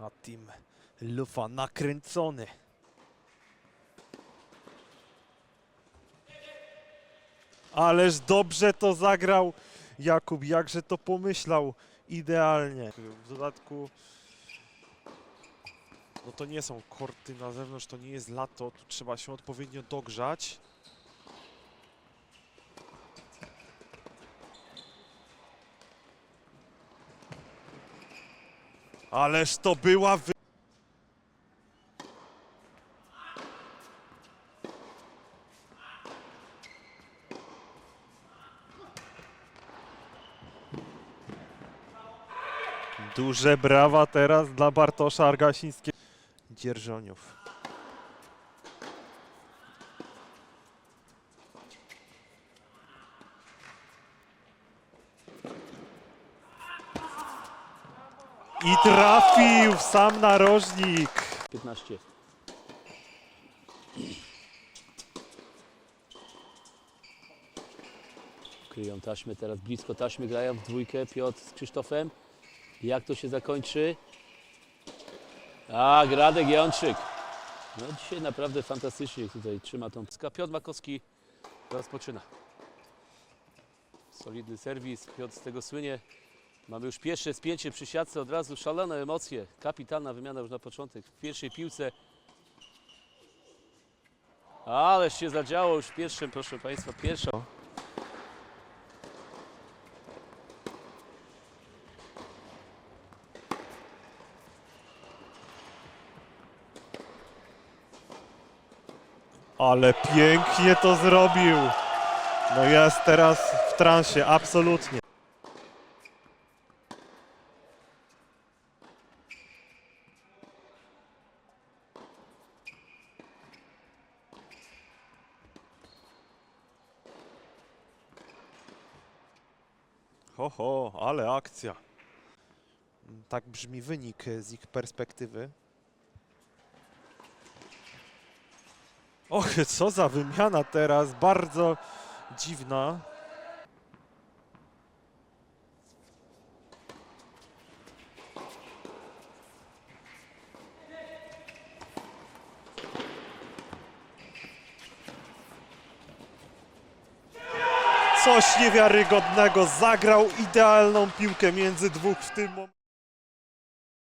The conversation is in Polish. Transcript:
A team Lufa nakręcony. Ależ dobrze to zagrał Jakub, jakże to pomyślał idealnie. W dodatku no to nie są korty na zewnątrz, to nie jest lato, tu trzeba się odpowiednio dogrzać. Ależ to była wy... Duże brawa teraz dla Bartosza Argasińskiego. Dzierżoniów. I trafił w sam narożnik. 15. Kryją taśmy teraz blisko taśmy, grają w dwójkę Piotr z Krzysztofem. Jak to się zakończy? A, Gradek Jączyk. No dzisiaj naprawdę fantastycznie tutaj trzyma tą... Piotr Makowski rozpoczyna. Solidny serwis, Piotr z tego słynie. Mamy już pierwsze spięcie przy siatce, od razu szalone emocje. Kapitalna wymiana już na początek w pierwszej piłce. Ależ się zadziało już w pierwszym, proszę Państwa, pierwsza. Ale pięknie to zrobił. No jest teraz w transie, absolutnie. Ho, ho, ale akcja. Tak brzmi wynik z ich perspektywy. Och, co za wymiana teraz, bardzo dziwna. Coś niewiarygodnego, zagrał idealną piłkę między dwóch w tym momencie.